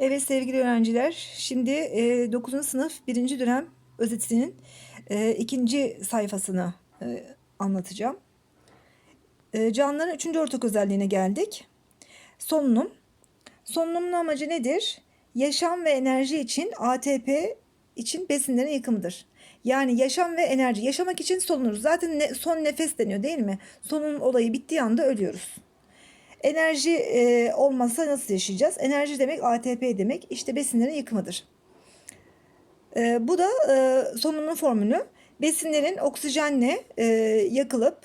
Evet sevgili öğrenciler, şimdi e, 9. sınıf 1. dönem özetinin e, ikinci sayfasını e, anlatacağım. E, canlıların 3. ortak özelliğine geldik. Solunum. Solunumun amacı nedir? Yaşam ve enerji için ATP için besinlerin yıkımıdır. Yani yaşam ve enerji. Yaşamak için solunuruz. Zaten ne, son nefes deniyor değil mi? Sonun olayı bittiği anda ölüyoruz. Enerji e, olmazsa nasıl yaşayacağız? Enerji demek ATP demek. İşte besinlerin yıkımıdır. E, bu da e, solunumun formülü. Besinlerin oksijenle e, yakılıp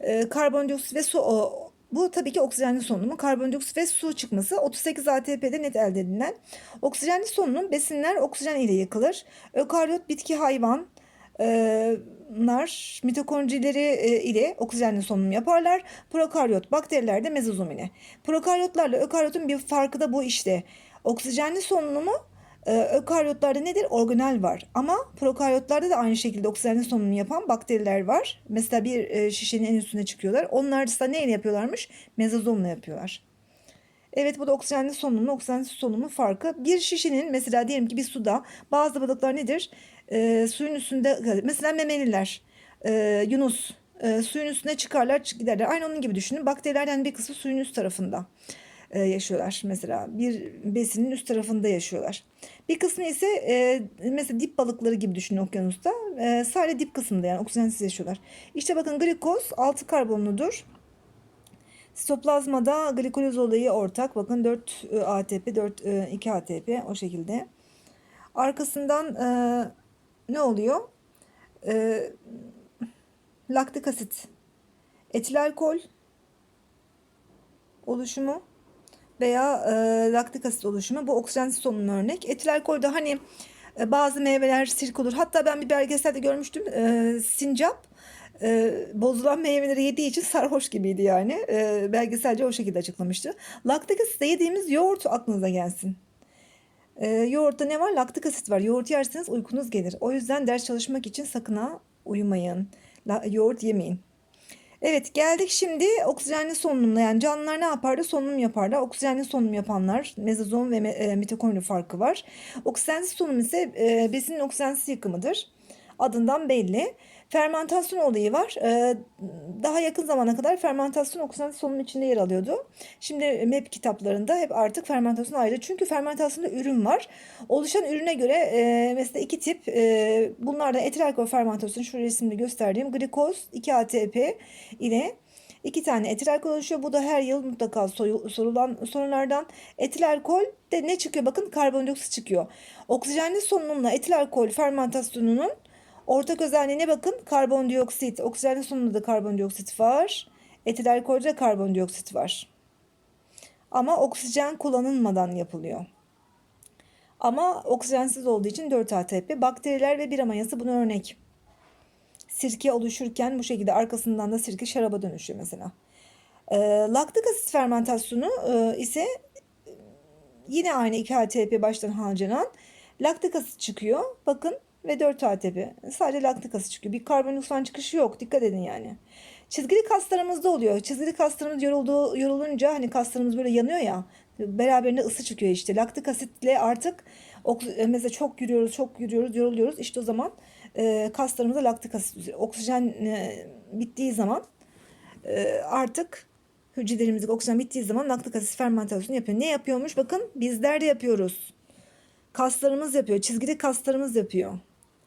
e, karbondioksit ve su o, bu tabii ki oksijenli solunumun karbondioksit ve su çıkması 38 ATP'de net elde edilen. Oksijenli solunum besinler oksijen ile yakılır. Ökaryot bitki hayvan nar mitokondrileri ile oksijenli solunum yaparlar. Prokaryot bakterilerde mezozom ile. Prokaryotlarla ökaryotun bir farkı da bu işte. Oksijenli solunumu ökaryotlarda nedir? Organel var. Ama prokaryotlarda da aynı şekilde oksijenli solunum yapan bakteriler var. Mesela bir şişenin en üstüne çıkıyorlar. Onlar ise neyle yapıyorlarmış? Mezozomla yapıyorlar. Evet bu da oksijenli solunumla oksijensiz solunumun farkı. Bir şişenin mesela diyelim ki bir suda bazı balıklar nedir? E, suyun üstünde mesela memeliler, e, yunus e, suyun üstüne çıkarlar giderler. Aynı onun gibi düşünün. Bakterilerden bir kısmı suyun üst tarafında e, yaşıyorlar mesela. Bir besinin üst tarafında yaşıyorlar. Bir kısmı ise e, mesela dip balıkları gibi düşünün okyanusta. E, sadece dip kısmında yani oksijensiz yaşıyorlar. İşte bakın glikoz 6 karbonludur. Sitoplazmada glikoliz olayı ortak. Bakın 4 ATP, 4 2 ATP o şekilde. Arkasından e, ne oluyor? E, laktik asit, etil alkol oluşumu veya e, laktik asit oluşumu. Bu oksijensiz solunum örnek. Etil alkol de hani e, bazı meyveler sirk olur. Hatta ben bir belgeselde görmüştüm. E, sincap e, bozulan meyveleri yediği için sarhoş gibiydi yani. E, belgeselce o şekilde açıklamıştı. Laktik asit de yediğimiz yoğurt aklınıza gelsin. E, yoğurtta ne var? Laktik asit var. Yoğurt yerseniz uykunuz gelir. O yüzden ders çalışmak için sakın ha uyumayın. La, yoğurt yemeyin. Evet geldik şimdi oksijenli solunumla yani canlılar ne yapardı? Solunum yaparlar. Oksijenli solunum yapanlar mezozom ve e, mitokondri farkı var. Oksijensiz solunum ise e, besinin oksijensiz yıkımıdır. Adından belli. Fermentasyon olayı var. E, daha yakın zamana kadar fermentasyon oksijensiz solunum içinde yer alıyordu. Şimdi MEP kitaplarında hep artık fermentasyon ayrı. Çünkü fermentasyonda ürün var. Oluşan ürüne göre e, mesela iki tip e, bunlardan etil alkol fermentasyonu şu resimde gösterdiğim glikoz 2 ATP ile iki tane etil alkol oluşuyor. Bu da her yıl mutlaka sorulan sorulardan. Etil alkol de ne çıkıyor? Bakın karbondioksit çıkıyor. Oksijenli solunumla etil alkol fermentasyonunun ortak özelliğine bakın. Karbondioksit. Oksijenli solunumda da karbondioksit var. Etil alkolde de karbondioksit var. Ama oksijen kullanılmadan yapılıyor. Ama oksijensiz olduğu için 4 ATP. Bakteriler ve bira mayası buna örnek. Sirke oluşurken bu şekilde arkasından da sirke şaraba dönüşüyor mesela. E, laktik asit fermentasyonu e, ise yine aynı 2 ATP baştan harcanan laktik asit çıkıyor. Bakın ve 4 ATP. Sadece laktik asit çıkıyor. Bir karbondioksit çıkışı yok. Dikkat edin yani. Çizgili kaslarımızda oluyor. Çizgili kaslarımız yorulduğu, yorulunca hani kaslarımız böyle yanıyor ya. Beraberinde ısı çıkıyor işte. Laktik asitle artık mesela çok yürüyoruz, çok yürüyoruz, yoruluyoruz. İşte o zaman e, kaslarımıza laktik asit, oksijen e, bittiği zaman e, artık hücrelerimizde oksijen bittiği zaman laktik asit fermentasyonu yapıyor. Ne yapıyormuş? Bakın bizler de yapıyoruz. Kaslarımız yapıyor. Çizgili kaslarımız yapıyor.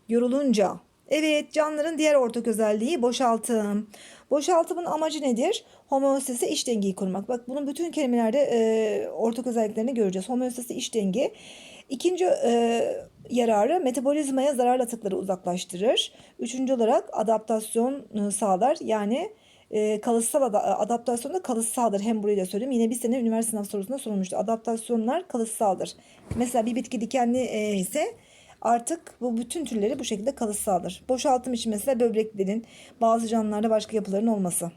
Yorulunca. Evet canlıların diğer ortak özelliği boşaltım. Boşaltımın amacı nedir? Homeostasi iş dengeyi kurmak. Bak bunun bütün kelimelerde e, ortak özelliklerini göreceğiz. Homeostasi iş denge. İkinci e, yararı metabolizmaya zararlı atıkları uzaklaştırır. Üçüncü olarak adaptasyon e, sağlar. Yani e, kalıtsal ad adaptasyon da kalıtsaldır. Hem burayı da söyleyeyim. Yine bir sene üniversite sınav sorusunda sorulmuştu. Adaptasyonlar kalıtsaldır. Mesela bir bitki dikenli e, ise artık bu bütün türleri bu şekilde kalıtsaldır. Boşaltım için mesela böbreklerin bazı canlılarda başka yapıların olması.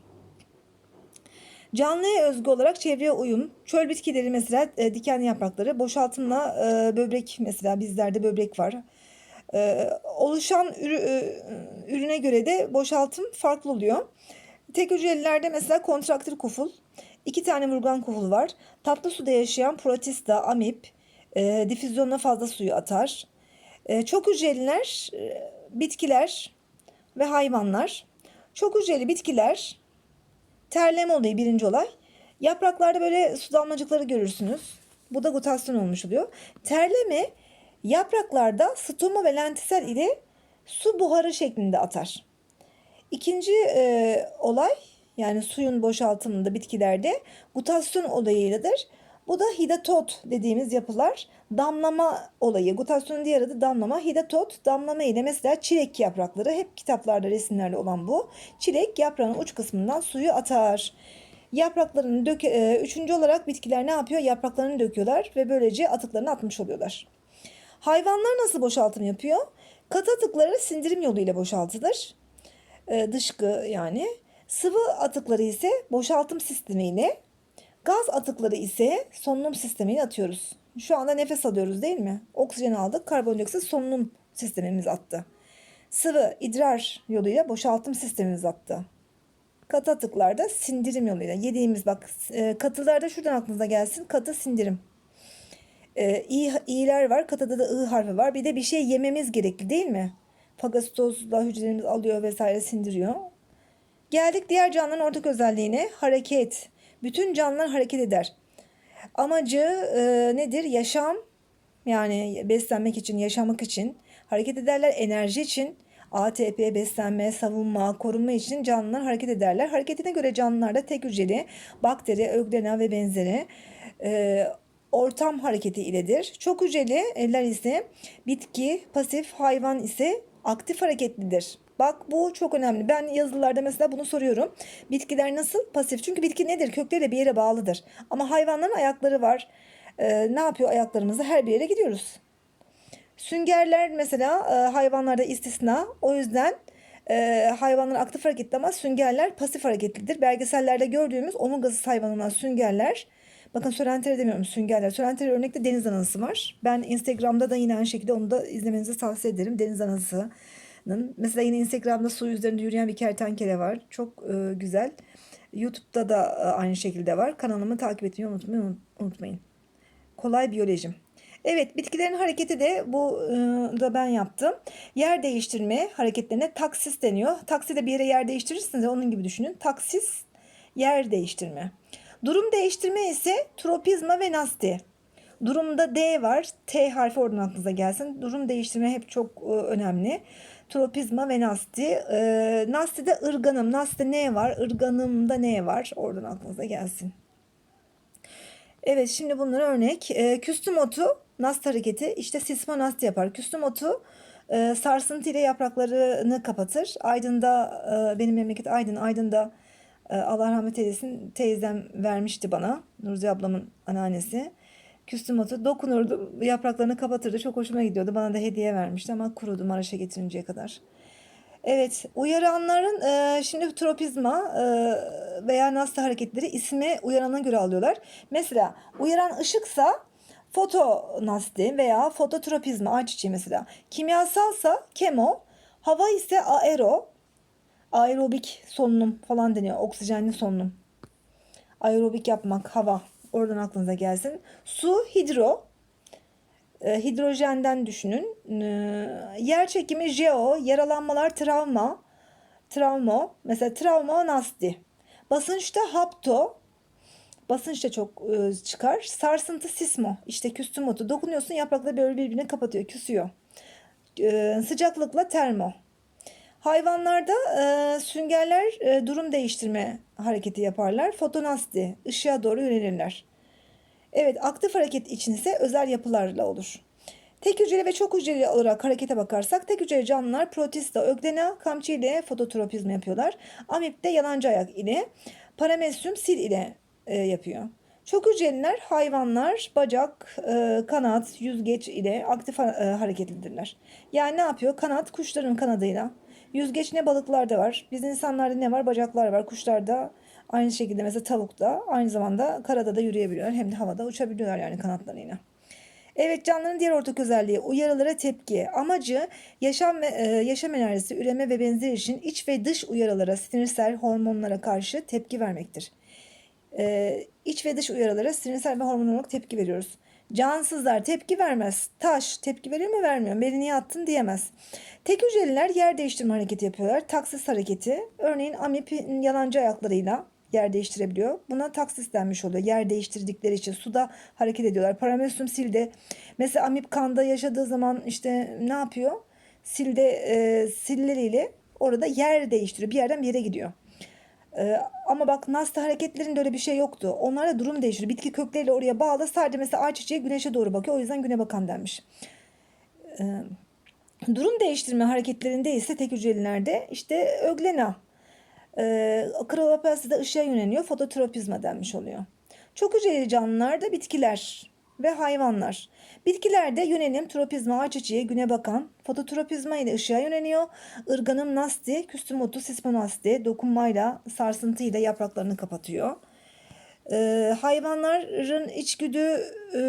Canlıya özgü olarak çevreye uyum, çöl bitkileri mesela e, dikenli yaprakları, boşaltımla e, böbrek mesela bizlerde böbrek var. E, oluşan ürü, e, ürüne göre de boşaltım farklı oluyor. Tek hücrelilerde mesela kontraktil kuful, İki tane vurgan kovulu var. Tatlı suda yaşayan protista, amip, e, difüzyonuna fazla suyu atar. E, çok hücreliler, e, bitkiler ve hayvanlar. Çok hücreli bitkiler, terleme olayı birinci olay. Yapraklarda böyle su damlacıkları görürsünüz. Bu da gutasyon olmuş oluyor. Terleme yapraklarda stoma ve lentisel ile su buharı şeklinde atar. İkinci e, olay yani suyun boşaltımında bitkilerde gutasyon olayıyladır. Bu da hidatot dediğimiz yapılar damlama olayı. Gutasyonun diğer adı damlama. Hidatot damlama ile mesela çilek yaprakları hep kitaplarda resimlerde olan bu. Çilek yaprağın uç kısmından suyu atar. Yapraklarını dök e, üçüncü olarak bitkiler ne yapıyor? Yapraklarını döküyorlar ve böylece atıklarını atmış oluyorlar. Hayvanlar nasıl boşaltım yapıyor? Katı atıkları sindirim yoluyla boşaltılır. E, dışkı yani. Sıvı atıkları ise boşaltım sistemiyle, gaz atıkları ise solunum sistemiyle atıyoruz. Şu anda nefes alıyoruz değil mi? Oksijen aldık, karbondioksit solunum sistemimiz attı. Sıvı idrar yoluyla boşaltım sistemimiz attı. Katı atıklarda sindirim yoluyla. Yediğimiz bak e, katılarda şuradan aklınıza gelsin. Katı sindirim. E, i, i'ler var. Katıda da ı harfi var. Bir de bir şey yememiz gerekli değil mi? Fagositozla hücrelerimiz alıyor vesaire sindiriyor. Geldik diğer canlıların ortak özelliğine. Hareket. Bütün canlılar hareket eder. Amacı e, nedir? Yaşam yani beslenmek için, yaşamak için hareket ederler. Enerji için ATP, beslenme, savunma, korunma için canlılar hareket ederler. Hareketine göre canlılarda tek hücreli, bakteri, öglena ve benzeri e, ortam hareketi iledir. Çok hücreliler ise bitki, pasif, hayvan ise aktif hareketlidir. Bak bu çok önemli. Ben yazılarda mesela bunu soruyorum. Bitkiler nasıl? Pasif. Çünkü bitki nedir? Kökleri de bir yere bağlıdır. Ama hayvanların ayakları var. Ee, ne yapıyor ayaklarımızla? Her bir yere gidiyoruz. Süngerler mesela e, hayvanlarda istisna. O yüzden e, hayvanlar aktif hareketli ama süngerler pasif hareketlidir. Belgesellerde gördüğümüz omurgasız hayvan olan süngerler Bakın Sörentere demiyorum süngerler. Sörentere örnekte deniz anası var. Ben Instagram'da da yine aynı şekilde onu da izlemenizi tavsiye ederim. Deniz anasının. Mesela yine Instagram'da su üzerinde yürüyen bir kertenkele var. Çok e, güzel. YouTube'da da e, aynı şekilde var. Kanalımı takip etmeyi unutmayın. unutmayın. Kolay biyolojim. Evet bitkilerin hareketi de bu e, da ben yaptım. Yer değiştirme hareketlerine taksis deniyor. Takside bir yere yer değiştirirsiniz onun gibi düşünün. Taksis yer değiştirme. Durum değiştirme ise tropizma ve nasti. Durumda D var. T harfi oradan aklınıza gelsin. Durum değiştirme hep çok e, önemli. Tropizma ve nasti. E, nasti'de ırganım. Nasti'de ne var? Irganımda ne var? Oradan aklınıza gelsin. Evet şimdi bunlara örnek. E, küstüm otu nast hareketi işte sismonasti yapar. Küstüm otu e, sarsıntı ile yapraklarını kapatır. Aydın'da e, benim memleket Aydın. Aydın'da e, Allah rahmet eylesin teyzem vermişti bana. Nurzi ablamın anneannesi. Küstüm otu dokunurdu yapraklarını kapatırdı. Çok hoşuma gidiyordu. Bana da hediye vermişti ama kurudu Maraş'a getirinceye kadar. Evet, uyaranların e, şimdi tropizma e, veya nasta hareketleri ismi uyarana göre alıyorlar. Mesela uyaran ışıksa fotonasti veya fototropizma ayçiçeği mesela. Kimyasalsa kemo, hava ise aero, aerobik solunum falan deniyor. Oksijenli solunum. Aerobik yapmak, hava. Oradan aklınıza gelsin. Su, hidro. E, hidrojenden düşünün. E, yer çekimi, jeo. Yaralanmalar, travma. Travmo. Mesela travma, nasti. Basınçta hapto. Basınç da çok e, çıkar. Sarsıntı sismo. İşte küstüm otu. Dokunuyorsun yaprakları böyle birbirine kapatıyor. Küsüyor. E, sıcaklıkla termo. Hayvanlarda e, süngerler e, durum değiştirme hareketi yaparlar. Fotonasti, ışığa doğru yönelirler. Evet, aktif hareket için ise özel yapılarla olur. Tek hücreli ve çok hücreli olarak harekete bakarsak tek hücreli canlılar protista, öglena, kamçı ile fototropizm yapıyorlar. Amip de yalancı ayak ile, paramesyum sil ile e, yapıyor. Çok hücreliler hayvanlar bacak, e, kanat, yüzgeç ile aktif e, hareketlidirler. Yani ne yapıyor? Kanat kuşların kanadıyla, Yüzgeç ne balıklarda var. Biz insanlarda ne var? Bacaklar var. Kuşlarda aynı şekilde mesela tavukta aynı zamanda karada da yürüyebiliyorlar. Hem de havada uçabiliyorlar yani kanatlarıyla. Evet canlıların diğer ortak özelliği uyarılara tepki. Amacı yaşam ve e, yaşam enerjisi, üreme ve benzeri için iç ve dış uyarılara, sinirsel hormonlara karşı tepki vermektir. Ee, iç ve dış uyarılara sinirsel ve hormonal tepki veriyoruz. Cansızlar tepki vermez. Taş tepki veriyor mu vermiyor. Beni niye attın diyemez. Tek hücreliler yer değiştirme hareketi yapıyorlar. Taksis hareketi. Örneğin amipin yalancı ayaklarıyla yer değiştirebiliyor. Buna taksis denmiş oluyor. Yer değiştirdikleri için suda hareket ediyorlar. Paramesyum silde mesela amip kanda yaşadığı zaman işte ne yapıyor? Silde e, silleriyle orada yer değiştiriyor. Bir yerden bir yere gidiyor. Ee, ama bak Nasta hareketlerinde öyle bir şey yoktu. Onlara durum değişiyor. Bitki kökleriyle oraya bağlı. Sadece mesela ağaç çiçeği güneşe doğru bakıyor. O yüzden güne bakan denmiş. Ee, durum değiştirme hareketlerinde ise tek hücrelilerde işte öglena. Ee, Kralopelsi de ışığa yöneliyor. Fototropizma denmiş oluyor. Çok hücreli canlılarda bitkiler ve hayvanlar. Bitkilerde yönelim tropizma ağaç çiçeği güne bakan, fototropizma ile ışığa yöneliyor. Irganım nasti, küstümotu sismonasti dokunmayla, sarsıntıyla yapraklarını kapatıyor. Ee, hayvanların içgüdü e,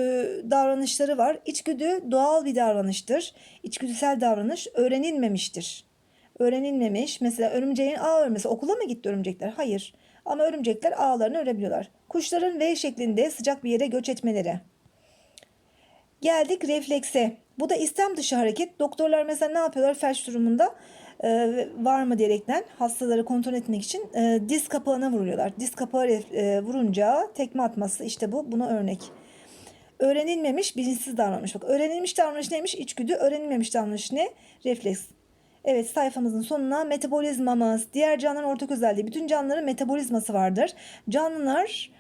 davranışları var. İçgüdü doğal bir davranıştır. İçgüdüsel davranış öğrenilmemiştir. Öğrenilmemiş. Mesela örümceğin ağ örmesi. Okula mı gitti örümcekler? Hayır. Ama örümcekler ağlarını örebiliyorlar. Kuşların V şeklinde sıcak bir yere göç etmeleri. Geldik reflekse. Bu da istem dışı hareket. Doktorlar mesela ne yapıyorlar felç durumunda? e, var mı diyerekten hastaları kontrol etmek için e, diz kapağına vuruyorlar. Diz kapağı e, vurunca tekme atması işte bu buna örnek. Öğrenilmemiş bilinçsiz davranış. Bak öğrenilmiş davranış neymiş? İçgüdü. Öğrenilmemiş davranış ne? Refleks. Evet sayfamızın sonuna metabolizmamız. Diğer canlıların ortak özelliği. Bütün canlıların metabolizması vardır. Canlılar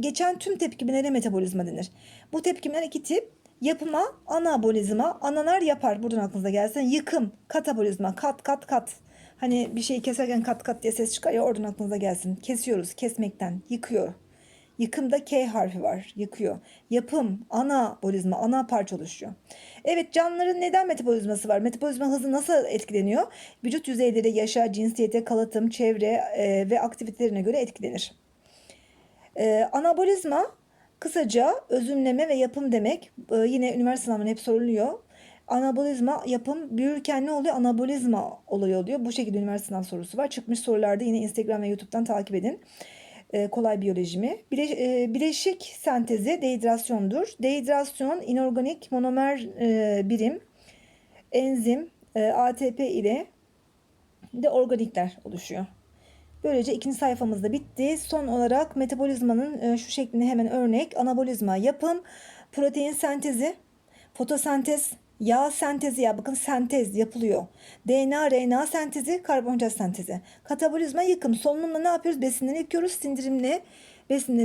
geçen tüm tepkimelere metabolizma denir. Bu tepkimeler iki tip. Yapıma anabolizma. Analar yapar. Buradan aklınıza gelsin. Yıkım. Katabolizma. Kat kat kat. Hani bir şeyi keserken kat kat diye ses çıkar ya oradan aklınıza gelsin. Kesiyoruz. Kesmekten. Yıkıyor. Yıkımda K harfi var. Yıkıyor. Yapım, anabolizma, ana parça oluşuyor. Evet canlıların neden metabolizması var? Metabolizma hızı nasıl etkileniyor? Vücut yüzeyleri yaşa, cinsiyete, kalıtım, çevre e, ve aktivitelerine göre etkilenir. E, anabolizma kısaca özümleme ve yapım demek. E, yine üniversite sınavında hep soruluyor. Anabolizma yapım büyürken ne oluyor? Anabolizma olayı oluyor. Bu şekilde üniversite sınav sorusu var. Çıkmış sorularda yine Instagram ve YouTube'dan takip edin. E, kolay biyolojimi. Bile, e, bileşik sentezi dehidrasyondur. Dehidrasyon inorganik monomer e, birim, enzim, e, ATP ile de organikler oluşuyor. Böylece ikinci sayfamız da bitti. Son olarak metabolizmanın e, şu şeklinde hemen örnek. Anabolizma yapım, protein sentezi, fotosentez, yağ sentezi ya bakın sentez yapılıyor. DNA, RNA sentezi, karbonhidrat sentezi. Katabolizma yıkım. Solunumla ne yapıyoruz? Besinleri yıkıyoruz. Sindirimle besinleri